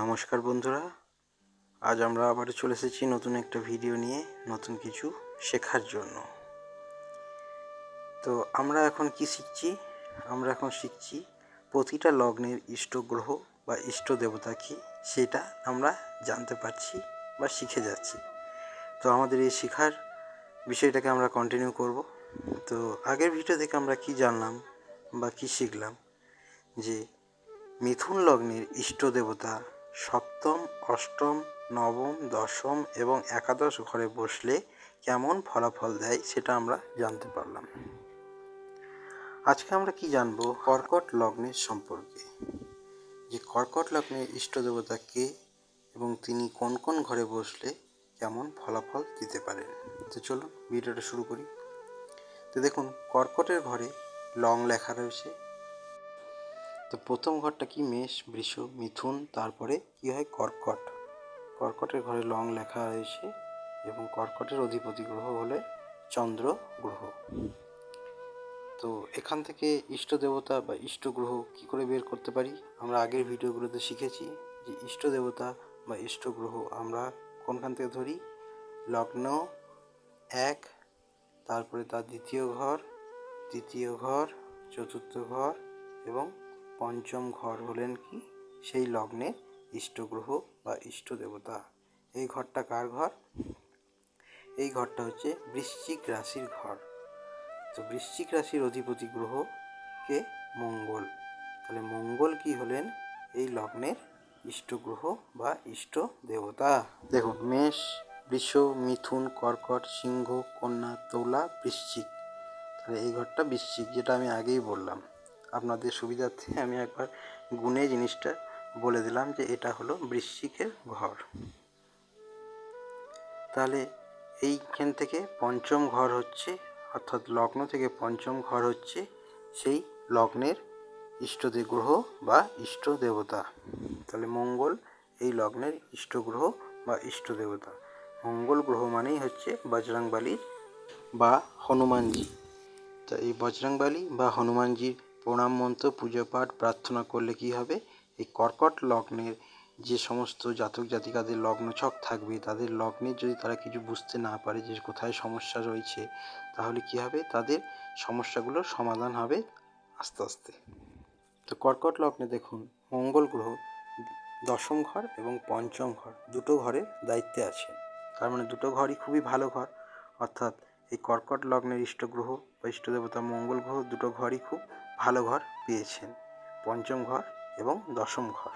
নমস্কার বন্ধুরা, আজ আমরা আবার চলে এসেছি নতুন একটা ভিডিও নিয়ে নতুন কিছু শেখার জন্য। তো আমরা এখন কি শিখছি? আমরা এখন শিখছি প্রতিটা লগ্নের ইষ্ট গ্রহ বা ইষ্ট দেবতা কি সেটা আমরা জানতে পারছি বা শিখে যাচ্ছি। তো আমাদের এই শেখার বিষয়টাকে আমরা কন্টিনিউ করব। তো আগের ভিডিও থেকে আমরা কি জানলাম বা কি শিখলাম? যে মিথুন লগ্নের ইষ্ট দেবতা সপ্তম, অষ্টম, নবম, দশম এবং একাদশ ঘরে বসলে কেমন ফলাফল দেয় সেটা আমরা জানতে পারলাম। আজকে আমরা কি জানব? কর্কট লগ্নের সম্পর্কে। যে কর্কট লগ্নের ইষ্ট দেবতা কে এবং তিনি কোন কোন ঘরে বসলে কেমন ফলাফল দিতে পারেন? তো চলুন, ভিডিওটা শুরু করি। তো দেখুন, কর্কটের ঘরে লং লেখা রয়েছে তো প্রথম ঘরটা কি? মেষ, বৃষ, মিথুন, তারপরে কি হয়? কর্কট। কর্কটের ঘরে লং লেখা রয়েছে এবং কর্কটের অধিপতি গ্রহ হলে চন্দ্র গ্রহ। তো এখান থেকে ইষ্ট দেবতা বা ইষ্ট গ্রহ কী করে বের করতে পারি? আমরা আগের ভিডিওগুলোতে শিখেছি যে ইষ্ট দেবতা বা ইষ্ট গ্রহ আমরা কোনখান থেকে ধরি? লগ্ন, এক, তারপরে তার দ্বিতীয় ঘর, তৃতীয় ঘর, চতুর্থ ঘর এবং পঞ্চম ঘর হলেন কি? সেই লগ্নের ইষ্ট গ্রহ বা ইষ্ট দেবতা এই ঘরটা কার ঘর? এই ঘরটা হচ্ছে বৃশ্চিক রাশির ঘর। তো বৃশ্চিক রাশির অধিপতি গ্রহ কে? মঙ্গল। তাহলে মঙ্গল কি হলেন? এই লগ্নের ইষ্ট গ্রহ বা ইষ্ট দেবতা দেখুন, মেষ, বৃষ, মিথুন, কর্কট, সিংহ, কন্যা, তুলা, বৃশ্চিক। তাহলে এই ঘরটা বৃশ্চিক, যেটা আমি আগেই বললাম। আপনাদের সুবিধার্থে আমি একবার গুনে জিনিসটা বলে দিলাম যে এটা হলো বৃশ্চিকের ঘর। তাহলে এইখান থেকে পঞ্চম ঘর হচ্ছে, অর্থাৎ লগ্ন থেকে পঞ্চম ঘর হচ্ছে সেই লগ্নের ইষ্টদেব গ্রহ বা ইষ্ট দেবতা তাহলে মঙ্গল এই লগ্নের ইষ্ট গ্রহ বা ইষ্ট দেবতা মঙ্গল গ্রহ মানেই হচ্ছে বজরংবলী বা হনুমানজি। তা এই বজরংবলী বা হনুমানজির প্রণাম মন্ত্র, পুজো পাঠ, প্রার্থনা করলে কি হবে? এই কর্কট লগ্নের যে সমস্ত জাতক জাতিকাদের লগ্ন ছক থাকবে, তাদের লগ্নের যদি তারা কিছু বুঝতে না পারে যে কোথায় সমস্যা রয়েছে, তাহলে কি হবে? তাদের সমস্যাগুলোর সমাধান হবে আস্তে আস্তে। তো কর্কট লগ্নে দেখুন, মঙ্গল গ্রহ দশম ঘর এবং পঞ্চম ঘর দুটো ঘরের দায়িত্বে আছে। তার মানে দুটো ঘরই খুবই ভালো ঘর। অর্থাৎ এই কর্কট লগ্নের ইষ্ট গ্রহ বা ইষ্ট দেবতা মঙ্গল গ্রহ দুটো ঘরই খুব ভালো ঘর পেয়েছেন। পঞ্চম ঘর এবং দশম ঘর।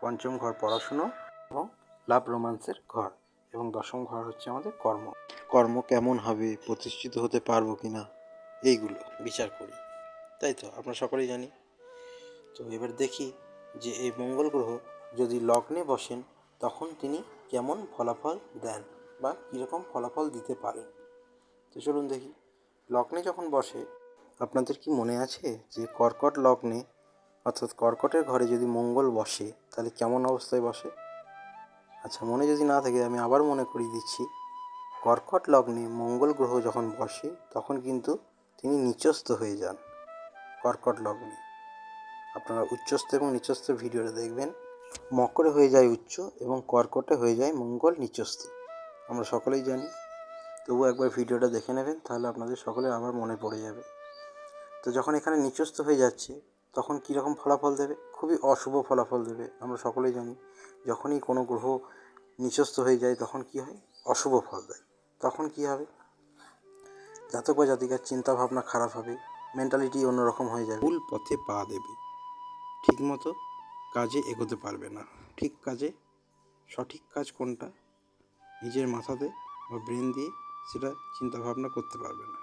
পঞ্চম ঘর পড়াশুনো এবং লাভ রোমান্সের ঘর এবং দশম ঘর হচ্ছে আমাদের কর্ম। কর্ম কেমন হবে, প্রতিষ্ঠিত হতে পারব কি না এইগুলো বিচার করি। তাই তো? আমরা সকলেই জানি। তো এবার দেখি যে এই মঙ্গল গ্রহ যদি লগ্নে বসেন, তখন তিনি কেমন ফলাফল দেন বা কীরকম ফলাফল দিতে পারেন? তো চলুন দেখি। লগ্নে যখন বসে আপনাদের কি মনে আছে যে কর্কট লগ্নে, অর্থাৎ কর্কটের ঘরে যদি মঙ্গল বসে, তাহলে কেমন অবস্থায় বসে? আচ্ছা মনে যদি না থাকে, আমি আবার মনে করিয়ে দিচ্ছি। কর্কট লগ্নে মঙ্গল গ্রহ যখন বসে, তখন কিন্তু তিনি নিচস্থ হয়ে যান কর্কট লগ্নে। আপনারা উচ্চস্থ এবং নিচস্থ ভিডিওটা দেখবেন। মকরে হয়ে যায় উচ্চ এবং কর্কটে হয়ে যায় মঙ্গল নিচস্থ। আমরা সকলেই জানি। তবু একবার ভিডিওটা দেখে নেবেন, তাহলে আপনাদের সকলে আবার মনে পড়ে যাবে। তো যখন এখানে নিচস্থ হয়ে যাচ্ছে, তখন কীরকম ফলাফল দেবে? খুবই অশুভ ফলাফল দেবে, আমরা সকলেই জানি। যখনই কোনো গ্রহ নিচস্থ হয়ে যায়, তখন কি হয়? অশুভ ফল দেয়। তখন কি হবে? জাতক বা জাতিকার চিন্তা ভাবনা খারাপ হবে মেন্টালিটি অন্যরকম হয়ে যাবে। ভুল পথে পা দেবে, ঠিকমতো কাজে এগোতে পারবে না। ঠিক কাজে সঠিক কাজ কোনটা? নিজের মাথাতে বা ব্রেন দিয়ে সেটা চিন্তা ভাবনা করতে পারবে না।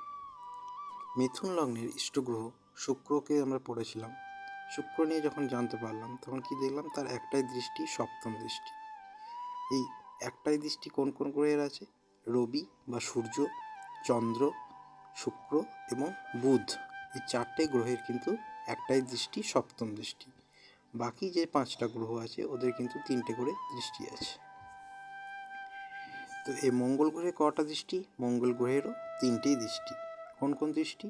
মিথুন লগ্নের ইষ্টগ্রহ শুক্রকে আমরা পড়েছিলাম। শুক্র নিয়ে যখন জানতে পারলাম, তখন কি দেখলাম? তার একটাই দৃষ্টি সপ্তম দৃষ্টি। এই একটাই দৃষ্টি কোন কোন গ্রহের আছে? রবি বা সূর্য, চন্দ্র, শুক্র এবং বুধ। এই চারটে গ্রহের কিন্তু একটাই দৃষ্টি সপ্তম দৃষ্টি। বাকি যে পাঁচটা গ্রহ আছে, ওদের কিন্তু তিনটে করে দৃষ্টি আছে। তো এই মঙ্গল গ্রহে কটা দৃষ্টি? মঙ্গল গ্রহেরও তিনটেই দৃষ্টি। কোন কোন দৃষ্টি?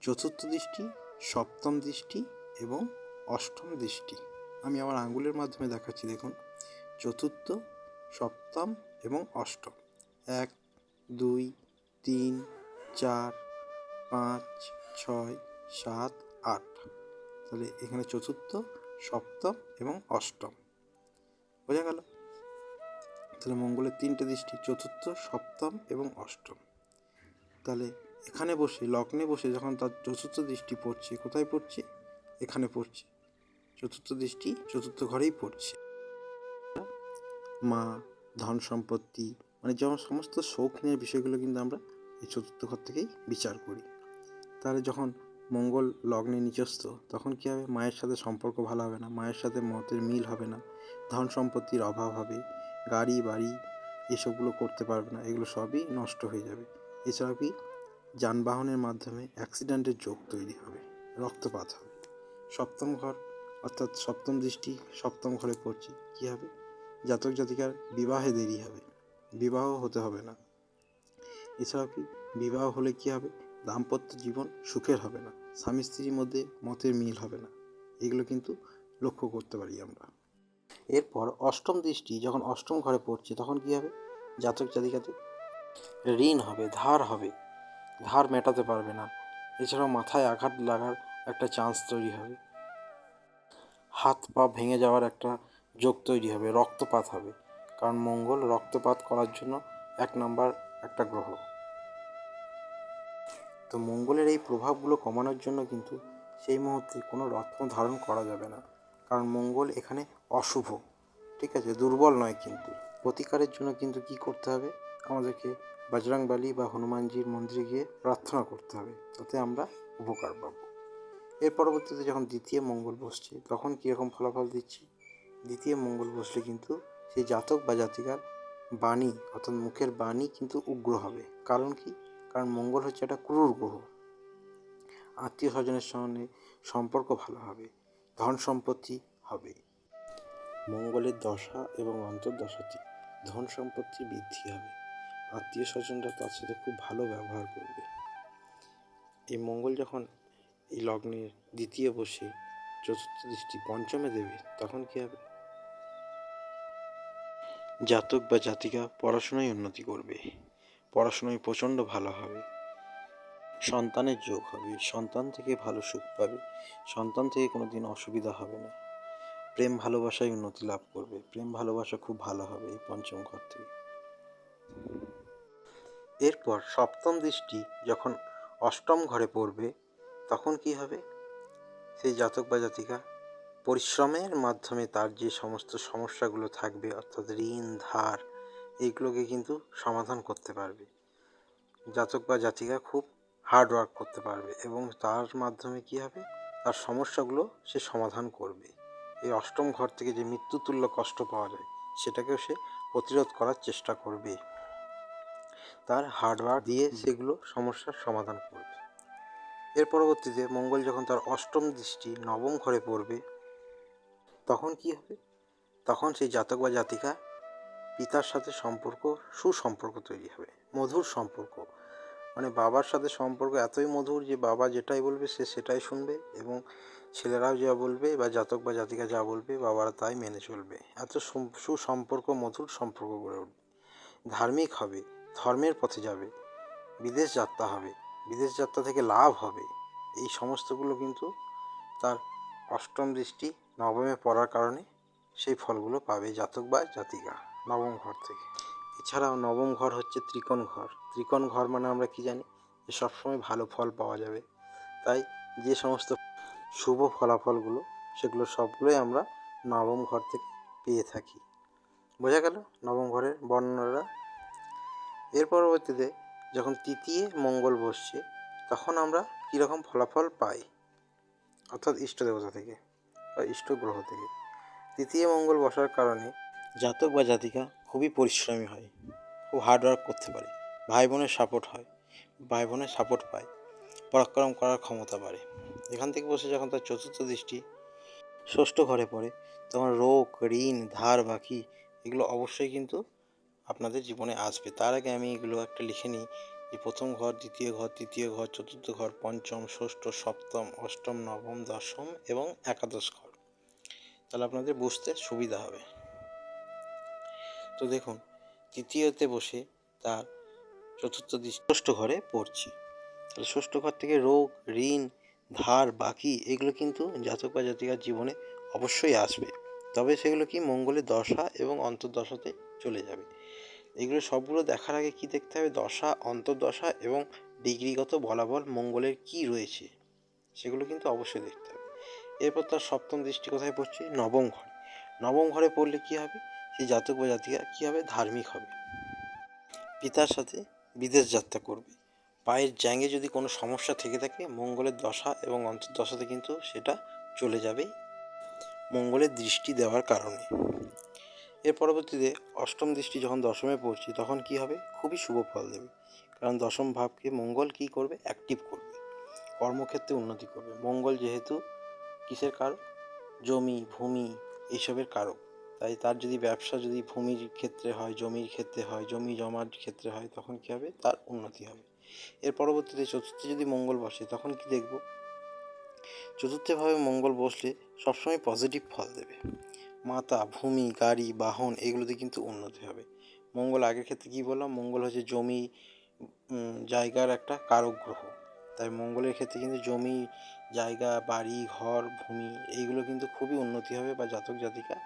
চতুর্থ দৃষ্টি, সপ্তম দৃষ্টি এবং অষ্টম দৃষ্টি। আমি আমার আঙ্গুলের মাধ্যমে দেখাচ্ছি, দেখুন। চতুর্থ, সপ্তম এবং অষ্টম। এক, দুই, তিন, চার, পাঁচ, ছয়, সাত, আট। তাহলে এখানে চতুর্থ, সপ্তম এবং অষ্টম। বোঝা গেল? তাহলে মঙ্গলের তিনটে দৃষ্টি, চতুর্থ, সপ্তম এবং অষ্টম। তাহলে এখানে বসে, লগ্নে বসে যখন তার চতুর্থ দৃষ্টি পড়ছে, কোথায় পড়ছে? এখানে পড়ছে। চতুর্থ দৃষ্টি চতুর্থ ঘরেই পড়ছে। মা, ধন সম্পত্তি মানে যেমন সমস্ত শোক শৌখিনের বিষয়গুলো কিন্তু আমরা এই চতুর্থ ঘর থেকেই বিচার করি। তাহলে যখন মঙ্গল লগ্নে নিচস্থ, তখন কী হবে? মায়ের সাথে সম্পর্ক ভালো হবে না, মায়ের সাথে মতের মিল হবে না, ধন সম্পত্তির অভাব হবে, গাড়ি, বাড়ি, এসবগুলো করতে পারবে না, এগুলো সবই নষ্ট হয়ে যাবে। এছাড়াও কি যানবাহনের মাধ্যমে অ্যাক্সিডেন্টের যোগ তৈরি হবে, রক্তপাত হবে। সপ্তম ঘর, অর্থাৎ সপ্তম দৃষ্টি, সপ্তম ঘরে পড়ছে, কী হবে? জাতক জাতিকার বিবাহে দেরি হবে, বিবাহ হতে হবে না। এছাড়াও কি, বিবাহ হলে কী হবে? দাম্পত্য জীবন সুখের হবে না, স্বামী স্ত্রীর মধ্যে মতের মিল হবে না। এগুলো কিন্তু লক্ষ্য করতে পারি আমরা। এরপর অষ্টম দৃষ্টি, যখন অষ্টম ঘরে পড়ছে, তখন কী হবে? জাতক জাতিকাতে ঋণ হবে, ধার হবে ধার মেটাতে পারবে না। এছাড়াও মাথায় আঘাত লাগার একটা চান্স তৈরি হবে। হাত পা ভেঙে যাওয়ার একটা যোগ তৈরি হবে, রক্তপাত হবে। কারণ মঙ্গল রক্তপাত করার জন্য এক নাম্বার একটা গ্রহ। তো মঙ্গলের এই প্রভাবগুলো কমানোর জন্য কিন্তু সেই মুহূর্তে কোনো রত্ন ধারণ করা যাবে না। কারণ মঙ্গল এখানে অশুভ, ঠিক আছে? দুর্বল নয় কিন্তু। প্রতিকারের জন্য কিন্তু কি করতে হবে? আমাদেরকে বজরংবলী বা হনুমানজির মন্দিরে গিয়ে প্রার্থনা করতে হবে, তাতে আমরা উপকার পাব। এর পরবর্তীতে যখন দ্বিতীয় মঙ্গল বসছে, তখন কীরকম ফলাফল দিচ্ছি? দ্বিতীয় মঙ্গল বসলে কিন্তু সেই জাতক বা জাতিকার বাণী, অর্থাৎ মুখের বাণী কিন্তু উগ্র হবে। কারণ কি? কারণ মঙ্গল হচ্ছে একটা ক্রূর গ্রহ। আত্মীয় স্বজনের সঙ্গে সম্পর্ক ভালো হবে, ধন সম্পত্তি হবে। মঙ্গলের দশা এবং অন্তর্দশাতে ধন সম্পত্তি বৃদ্ধি হবে। আত্মীয় স্বজনরা তার সাথে খুব ভালো ব্যবহার করবে। এই মঙ্গল যখন এই লগ্নের দ্বিতীয় বসে চতুর্থ দৃষ্টি পঞ্চমে দেবে, তখন কী হবে? জাতক বা জাতিকা পড়াশোনায় উন্নতি করবে। পড়াশোনায় প্রচণ্ড ভালো হবে। সন্তানের যোগ হবে। সন্তান থেকে ভালো সুখ পাবে। সন্তান থেকে কোনো দিন অসুবিধা হবে না। প্রেম ভালোবাসায় উন্নতি লাভ করবে। প্রেম ভালোবাসা খুব ভালো হবে এই পঞ্চম ঘর থেকে। এরপর সপ্তম দৃষ্টি যখন অষ্টম ঘরে পড়বে, তখন কি হবে? সেই জাতক বা জাতিকা, পরিশ্রমের মাধ্যমে তার যে সমস্ত সমস্যাগুলো থাকবে, অর্থাৎ ঋণ, ধার, এইগুলোকে কিন্তু সমাধান করতে পারবে। জাতক বা জাতিকা খুব হার্ড ওয়ার্ক করতে পারবে এবং তার মাধ্যমে কি হবে? তার সমস্যাগুলো সে সমাধান করবে। এই অষ্টম ঘর থেকে যে মৃত্যুতুল্য কষ্ট পাওয়া যায়, সেটাকেও সে প্রতিরোধ করার চেষ্টা করবে। তার হার্ডওয়ার্ক দিয়ে সেগুলো সমস্যার সমাধান করবে। এর পরবর্তীতে মঙ্গল যখন তার অষ্টম দৃষ্টি নবম ঘরে পড়বে তখন কি হবে? তখন সেই জাতক বা জাতিকা পিতার সাথে সম্পর্ক সুসম্পর্ক তৈরি হবে মধুর সম্পর্ক। মানে বাবার সাথে সম্পর্ক এতই মধুর যে বাবা যেটাই বলবে সে সেটাই শুনবে এবং ছেলেরাও যা বলবে বা জাতক বা জাতিকা যা বলবে বাবারা তাই মেনে চলবে। এত সুসম্পর্ক মধুর সম্পর্ক গড়ে উঠবে। ধার্মিক হবে ধর্মের পথে যাবে, বিদেশ যাত্রা হবে, বিদেশ যাত্রা থেকে লাভ হবে, এই সমস্তগুলো কিন্তু তার অষ্টম দৃষ্টি নবমে পড়ার কারণে সেই ফলগুলো পাবে জাতক বা জাতিকা নবম ঘর থেকে। এছাড়াও নবম ঘর হচ্ছে ত্রিকোণ ঘর। ত্রিকোণ ঘর মানে আমরা কি জানি? যে সবসময় ভালো ফল পাওয়া যাবে। তাই যে সমস্ত শুভ ফলাফলগুলো, সেগুলো সবগুলোই আমরা নবম ঘর থেকে পেয়ে থাকি। বোঝা গেল? নবম ঘরের বর্ণনাটা এর পরবর্তীতে যখন তৃতীয় মঙ্গল বসছে, তখন আমরা কীরকম ফলাফল পাই? অর্থাৎ ইষ্ট দেবতা থেকে বা ইষ্ট গ্রহ থেকে। তৃতীয় মঙ্গল বসার কারণে জাতক বা জাতিকা খুবই পরিশ্রমী হয়, খুব হার্ডওয়ার্ক করতে পারে, ভাই বোনের সাপোর্ট হয়, ভাই বোনের সাপোর্ট পায়, পরাক্রম করার ক্ষমতা বাড়ে। এখান থেকে বসে যখন তার চতুর্থ দৃষ্টি ষষ্ঠ ঘরে পড়ে, তখন রোগ, ঋণ, ধার, বাকি এগুলো অবশ্যই কিন্তু আপনাদের জীবনে আসবে। তার আগে আমি এগুলো একটা লিখে নিই। যে প্রথম ঘর, দ্বিতীয় ঘর, তৃতীয় ঘর, চতুর্থ ঘর, পঞ্চম, ষষ্ঠ, সপ্তম, অষ্টম, নবম, দশম এবং একাদশ ঘর। তাহলে আপনাদের বুঝতে সুবিধা হবে। তো দেখুন, তৃতীয়তে বসে তার চতুর্থ ষষ্ঠ ঘরে পড়ছি। তাহলে ষষ্ঠ ঘর থেকে রোগ, ঋণ, ধার, বাকি এগুলো কিন্তু জাতক বা জাতিকার জীবনে অবশ্যই আসবে। তবে সেগুলো কি মঙ্গলের দশা এবং অন্তর্দশাতে চলে যাবে। এগুলো সবগুলো দেখার আগে কি দেখতে হবে? দশা, অন্তর্দশা এবং ডিগ্রিগত বলাবল মঙ্গলের কি রয়েছে? সেগুলো কিন্তু অবশ্যই দেখতে হবে। এরপর তার সপ্তম দৃষ্টি কোথায় পড়ছে? নবম ঘরে। নবম ঘরে পড়লে কি হবে? সেই জাতক বা জাতিকা কী হবে? ধার্মিক হবে। পিতার সাথে বিদেশ যাত্রা করবে। পায়ের জ্যাঙে যদি কোনো সমস্যা থেকে থাকে, মঙ্গলের দশা এবং অন্তর্দশাতে কিন্তু সেটা চলে যাবে মঙ্গলের দৃষ্টি দেওয়ার কারণে। এর পরবর্তীতে অষ্টম দৃষ্টি যখন দশমে পড়ছি, তখন কি হবে? খুবই শুভ ফল দেবে। কারণ দশম ভাবকে মঙ্গল কি করবে? অ্যাক্টিভ করবে। কর্মক্ষেত্রে উন্নতি করবে। মঙ্গল যেহেতু কিসের কারক? জমি, ভূমি এইসবের কারক। তাই তার যদি ব্যবসা যদি ভূমির ক্ষেত্রে হয়, জমির ক্ষেত্রে হয়, জমি জমার ক্ষেত্রে হয়, তখন কী হবে? তার উন্নতি হবে। এর পরবর্তীতে চতুর্থে যদি মঙ্গল বসে, তখন কি দেখব? চতুর্থভাবে মঙ্গল বসলে সবসময় পজিটিভ ফল দেবে। মাতা, ভূমি, গাড়ি, বাহন এগুলোতে কিন্তু উন্নতি হবে। মঙ্গল আগের ক্ষেত্রে কী বললাম? মঙ্গল হচ্ছে জমি জায়গার একটা কারক গ্রহ তাই মঙ্গলের ক্ষেত্রে কিন্তু জমি, জায়গা, বাড়ি, ঘর, ভূমি এইগুলো কিন্তু খুবই উন্নতি হবে বা জাতক জাতিকা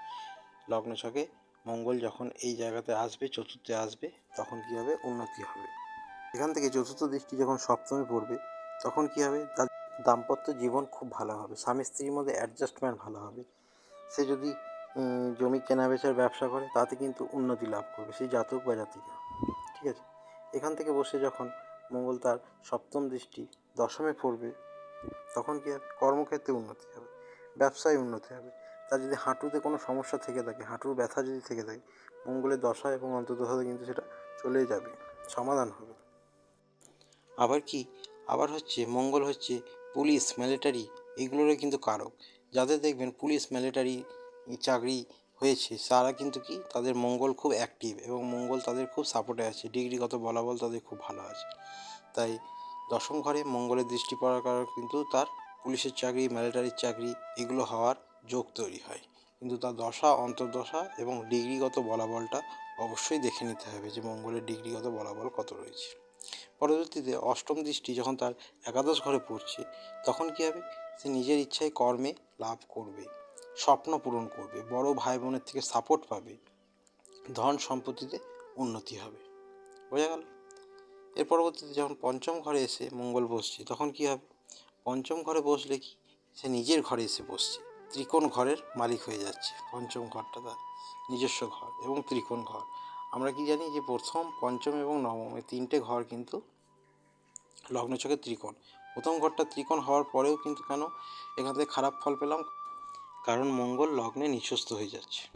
লগ্ন ছকে মঙ্গল যখন এই জায়গাতে আসবে, চতুর্থে আসবে, তখন কী হবে? উন্নতি হবে। এখান থেকে চতুর্থ দৃষ্টি যখন সপ্তমে পড়বে, তখন কী হবে? তার দাম্পত্য জীবন খুব ভালো হবে। স্বামী স্ত্রীর মধ্যে অ্যাডজাস্টমেন্ট ভালো হবে। সে যদি জমি কেনাবেচার ব্যবসা করে, তাতে কিন্তু উন্নতি লাভ করবে, সেই জাতক বা জাতিকা। ঠিক আছে? এখান থেকে বসে যখন মঙ্গল তার সপ্তম দৃষ্টি দশমে পড়বে, তখন কি হবে কর্মক্ষেত্রে উন্নতি হবে, ব্যবসায় উন্নতি হবে। তার যদি হাঁটুতে কোনো সমস্যা থেকে থাকে, হাঁটুর ব্যথা যদি থেকে থাকে, মঙ্গলের দশা এবং অন্তর্দশাতে কিন্তু সেটা চলে যাবে, সমাধান হবে। আবার কি? আবার হচ্ছে মঙ্গল হচ্ছে পুলিশ মিলিটারি এগুলোরও কিন্তু কারক। যাদের দেখবেন পুলিশ মিলিটারি চাকরি হয়েছে, তারা কিন্তু কি তাদের মঙ্গল খুব অ্যাক্টিভ এবং মঙ্গল তাদের খুব সাপোর্টে আছে, ডিগ্রিগত বলাবল তাদের খুব ভালো আছে। তাই দশম ঘরে মঙ্গলের দৃষ্টি পড়ার কারণে কিন্তু তার পুলিশের চাকরি মিলিটারির চাকরি এগুলো হওয়ার যোগ তৈরি হয়। কিন্তু তার দশা, অন্তর্দশা এবং ডিগ্রিগত বলাবলটা অবশ্যই দেখে নিতে হবে যে মঙ্গলের ডিগ্রিগত বলাবল কত রয়েছে। পরবর্তীতে অষ্টম দৃষ্টি যখন তার একাদশ ঘরে পড়ছে, তখন কী হবে? সে নিজের ইচ্ছায় কর্মে লাভ করবে। স্বপ্ন পূরণ করবে, বড় ভাই বোনের থেকে সাপোর্ট পাবে, ধন সম্পত্তিতে উন্নতি হবে। বোঝা গেল? এর পরবর্তীতে যখন পঞ্চম ঘরে এসে মঙ্গল বসছে, তখন কি হবে? পঞ্চম ঘরে বসলে কি? সে নিজের ঘরে এসে বসছে। ত্রিকোণ ঘরের মালিক হয়ে যাচ্ছে। পঞ্চম ঘরটা তার নিজস্ব ঘর এবং ত্রিকোণ ঘর। আমরা কি জানি যে প্রথম, পঞ্চম এবং নবম এই তিনটে ঘর কিন্তু লগ্নচকের ত্রিকোণ। প্রথম ঘরটা ত্রিকোণ হওয়ার পরেও কিন্তু কেন এখান থেকে খারাপ ফল পেলাম? কারণ মঙ্গল লগ্নে নিঃস্বস্ত হয়ে যাচ্ছে।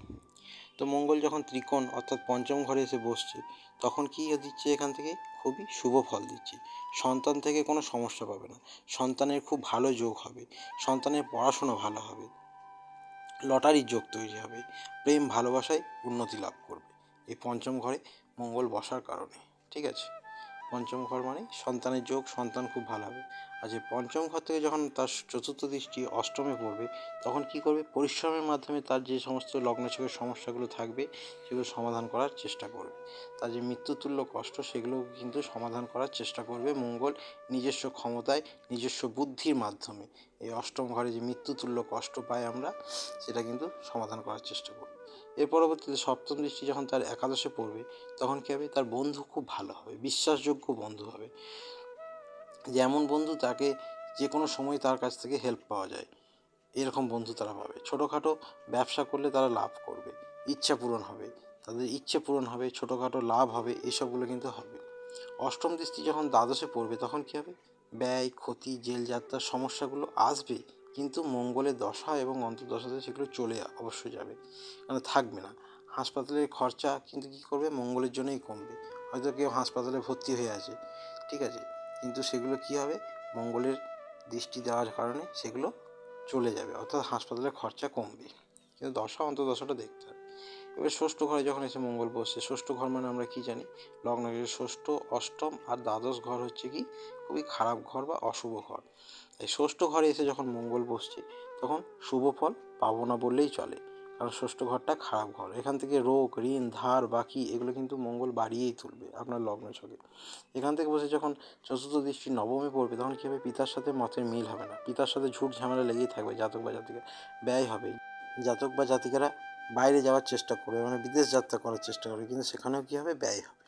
তো মঙ্গল যখন ত্রিকোণ অর্থাৎ পঞ্চম ঘরে এসে বসছে, তখন কী দিচ্ছে এখান থেকে? খুবই শুভ ফল দিচ্ছে। সন্তান থেকে কোনো সমস্যা পাবে না। সন্তানের খুব ভালো যোগ হবে। সন্তানের পড়াশোনা ভালো হবে। লটারির যোগ তৈরি হবে। প্রেম ভালোবাসায় উন্নতি লাভ করবে। এই পঞ্চম ঘরে মঙ্গল বসার কারণে। ঠিক আছে? পঞ্চম ঘর মানে সন্তানের যোগ, সন্তান খুব ভালো হবে। আর যে পঞ্চম ঘর থেকে যখন তার চতুর্থ দৃষ্টি অষ্টমে পড়বে, তখন কি করবে? পরিশ্রমের মাধ্যমে তার যে সমস্ত লগ্নছকের সমস্যাগুলো থাকবে, সেগুলো সমাধান করার চেষ্টা করবে। তার যে মৃত্যুতুল্য কষ্ট, সেগুলো কিন্তু সমাধান করার চেষ্টা করবে মঙ্গল নিজস্ব ক্ষমতায়, নিজস্ব বুদ্ধির মাধ্যমে। এই অষ্টম ঘরে যে মৃত্যুতুল্য কষ্ট পাই আমরা, সেটা কিন্তু সমাধান করার চেষ্টা করবে। এর পরবর্তীতে সপ্তম দৃষ্টি যখন তার একাদশে পড়বে, তখন কী হবে? তার বন্ধু খুব ভালো হবে, বিশ্বাসযোগ্য বন্ধু হবে। যেমন বন্ধু তাকে যে কোনো সময় তার কাছ থেকে হেল্প পাওয়া যায়, এরকম বন্ধু তারা পাবে। ছোটোখাটো ব্যবসা করলে তারা লাভ করবে, ইচ্ছা পূরণ হবে, তাদের ইচ্ছে পূরণ হবে, ছোটোখাটো লাভ হবে, এসবগুলো কিন্তু হবে। অষ্টম দৃষ্টি যখন দ্বাদশে পড়বে, তখন কী হবে? ব্যয়, ক্ষতি জেল যাত্রার সমস্যাগুলো আসবে কিন্তু মঙ্গলের দশা এবং অন্তর্দশাতে সেগুলো চলে অবশ্যই যাবে। মানে থাকবে না। হাসপাতালের খরচা কিন্তু কী করবে? মঙ্গলের জন্যই কমবে। হয়তো কেউ হাসপাতালে ভর্তি হয়ে আছে। ঠিক আছে? কিন্তু সেগুলো কী হবে? মঙ্গলের দৃষ্টি দেওয়ার কারণে সেগুলো চলে যাবে। অর্থাৎ হাসপাতালের খরচা কমবে। কিন্তু দশা, অন্তর্দশাটা দেখতে হবে। এবার ষষ্ঠ ঘরে যখন এসে মঙ্গল বসছে ষষ্ঠ ঘর মানে আমরা কি জানি? লগ্নের ষষ্ঠ, অষ্টম আর দ্বাদশ ঘর হচ্ছে কি? খুবই খারাপ ঘর বা অশুভ ঘর। এই ষষ্ঠ ঘরে এসে যখন মঙ্গল বসছে, তখন শুভ ফল পাবো না বললেই চলে, কারণ ষষ্ঠ ঘরটা খারাপ ঘর। এখান থেকে রোগ, ঋণ, ধার, বাকি এগুলো কিন্তু মঙ্গল বাড়িয়েই তুলবে আপনার লগ্ন ছকে। এখান থেকে বসে যখন চতুর্থ দৃষ্টি নবমে পড়বে, তখন কী হবে? পিতার সাথে মতের মিল হবে না। পিতার সাথে ঝুট ঝামেলা লেগেই থাকবে, জাতক বা জাতিকা। ব্যয় হবে। জাতক বা জাতিকারা বাইরে যাওয়ার চেষ্টা করবে মানে বিদেশ যাত্রা করার চেষ্টা করবে, কিন্তু সেখানেও কী হবে? ব্যয় হবে।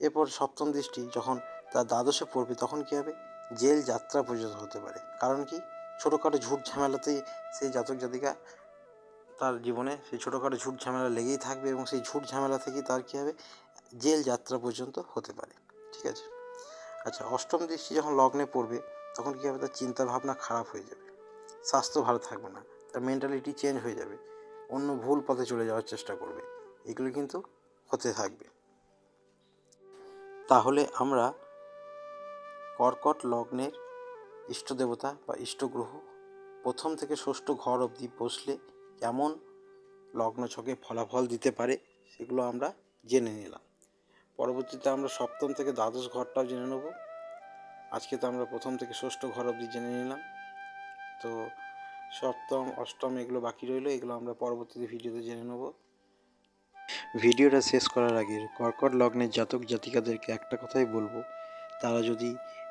এরপর সপ্তম দৃষ্টি, যখন তার দ্বাদশে পড়বে, তখন কী হবে? জেল যাত্রা পর্যন্ত হতে পারে। কারণ কি? ছোটোখাটো ঝুট ঝামেলাতেই সেই জাতক জাতিকা তার জীবনে সেই ছোটোখাটো ঝুট ঝামেলা লেগেই থাকবে এবং সেই ঝুট ঝামেলা থেকেই তার কী হবে? জেল যাত্রা পর্যন্ত হতে পারে। ঠিক আছে? আচ্ছা অষ্টম দৃষ্টি যখন লগ্নে পড়বে, তখন কী হবে? তার চিন্তা ভাবনা খারাপ হয়ে যাবে। স্বাস্থ্য ভালো থাকবে না। তার মেন্টালিটি চেঞ্জ হয়ে যাবে। অন্য ভুল পথে চলে যাওয়ার চেষ্টা করবে। এগুলো কিন্তু হতে থাকবে। তাহলে আমরা কর্কট লগ্নের ইষ্ট দেবতা বা ইষ্টগ্রহ প্রথম থেকে ষষ্ঠ ঘর অবধি বসলে কেমন লগ্ন ছকে ফলাফল দিতে পারে, সেগুলো আমরা জেনে নিলাম। পরবর্তীতে আমরা সপ্তম থেকে দ্বাদশ ঘরটাও জেনে নেব। আজকে তো আমরা প্রথম থেকে ষষ্ঠ ঘর অবধি জেনে নিলাম। তো সপ্তম, অষ্টম এগুলো বাকি রইল, এগুলো আমরা পরবর্তীতে ভিডিওতে জেনে নেব। ভিডিওটা শেষ করার আগে কর্কট লগ্নের জাতক জাতিকাদেরকে একটা কথাই বলব, তারা যদি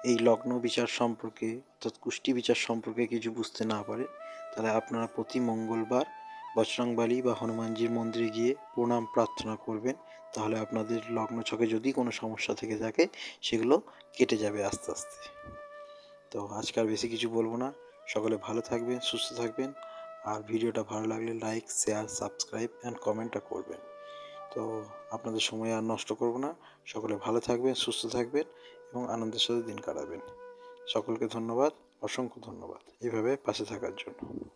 এই লগ্ন বিচার সম্পর্কে অর্থাৎ কুষ্টি বিচার সম্পর্কে কিছু বুঝতে না পারে, তাহলে আপনারা প্রতি মঙ্গলবার বজরংবালি বা হনুমানজির মন্দিরে গিয়ে প্রণাম, প্রার্থনা করবেন, তাহলে আপনাদের লগ্ন ছকে যদি কোনো সমস্যা থেকে থাকে, সেগুলো কেটে যাবে আস্তে আস্তে। তো আজকে আর বেশি কিছু বলব না। সকলে ভালো থাকবেন, সুস্থ থাকবেন। আর ভিডিওটা ভালো লাগলে লাইক শেয়ার সাবস্ক্রাইব অ্যান্ড কমেন্টটা করবেন। তো আপনাদের সময় আর নষ্ট করব না। সকলে ভালো থাকবেন, সুস্থ থাকবেন এবং আনন্দের সাথে দিন কাটাবেন। সকলকে ধন্যবাদ, অসংখ্য ধন্যবাদ। এইভাবে পাশে থাকার জন্য।